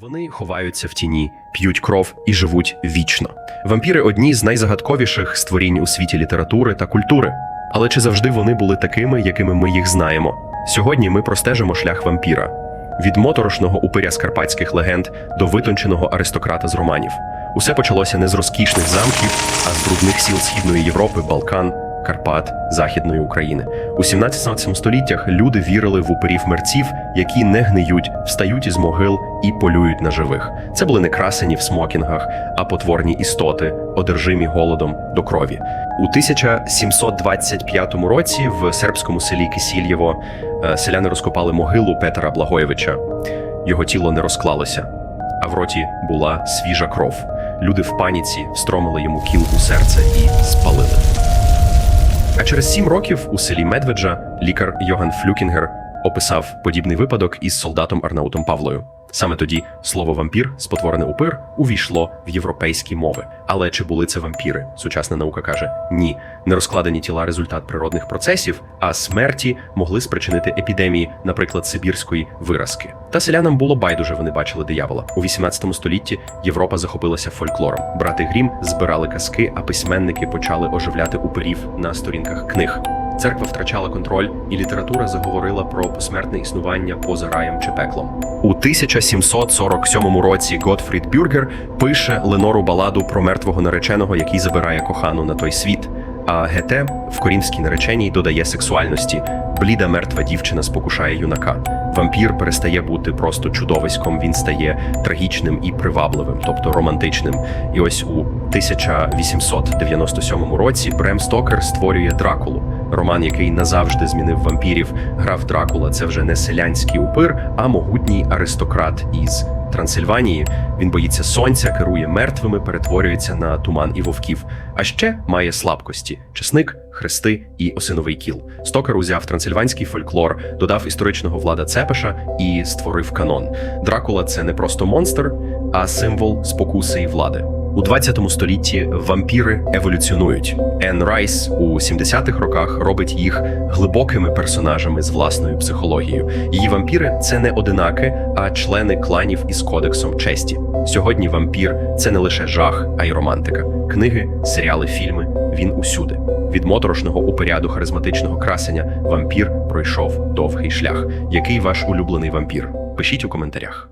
Вони ховаються в тіні, п'ють кров і живуть вічно. Вампіри одні з найзагадковіших створінь у світі літератури та культури. Але чи завжди вони були такими, якими ми їх знаємо? Сьогодні ми простежимо шлях вампіра від моторошного упиря з карпатських легенд до витонченого аристократа з романів. Усе почалося не з розкішних замків, а з брудних сіл Східної Європи, Балкан, Карпат, Західної України. У 17 століттях люди вірили в упирів мерців, які не гниють, встають із могил і полюють на живих. Це були не красені в смокінгах, а потворні істоти, одержимі голодом до крові. У 1725 році в сербському селі Кисільєво е, селяни розкопали могилу Петера Благоєвича. Його тіло не розклалося, а в роті була свіжа кров. Люди в паніці встромили йому кіл у серце і спалили. Через сім років у селі Медведжа лікар Йоган Флюкінгер описав подібний випадок із солдатом Арнаутом Павлою. Саме тоді слово вампір, спотворене упир, увійшло в європейські мови. Але чи були це вампіри? Сучасна наука каже ні. Нерозкладені тіла результат природних процесів, а смерті могли спричинити епідемії, наприклад, сибірської виразки. Та селянам було байдуже, вони бачили диявола. У 18 столітті Європа захопилася фольклором. Брати Грім збирали казки, а письменники почали оживляти упирів на сторінках книг. Церква втрачала контроль, і література заговорила про посмертне існування поза раєм чи пеклом. У 1747 році Готфрід Бюргер пише Ленору баладу про мертвого нареченого, який забирає кохану на той світ. А Гете в корінській нареченій додає сексуальності. Бліда мертва дівчина спокушає юнака. Вампір перестає бути просто чудовиськом, він стає трагічним і привабливим, тобто романтичним. І ось у 1897 році Брем Стокер створює Дракулу. Роман, який назавжди змінив вампірів, граф Дракула це вже не селянський упир, а могутній аристократ із Трансильванії. Він боїться сонця, керує мертвими, перетворюється на туман і вовків. А ще має слабкості: чесник, хрести і осиновий кіл. Стокер узяв трансильванський фольклор, додав історичного влада Цепеша і створив канон. Дракула це не просто монстр, а символ спокуси і влади. У 20 столітті вампіри еволюціонують. Енн Райс у 70-х роках робить їх глибокими персонажами з власною психологією. Її вампіри це не одинаки, а члени кланів із кодексом честі. Сьогодні вампір це не лише жах, а й романтика. Книги, серіали, фільми. Він усюди. Від моторошного упоряду харизматичного красення вампір пройшов довгий шлях. Який ваш улюблений вампір? Пишіть у коментарях.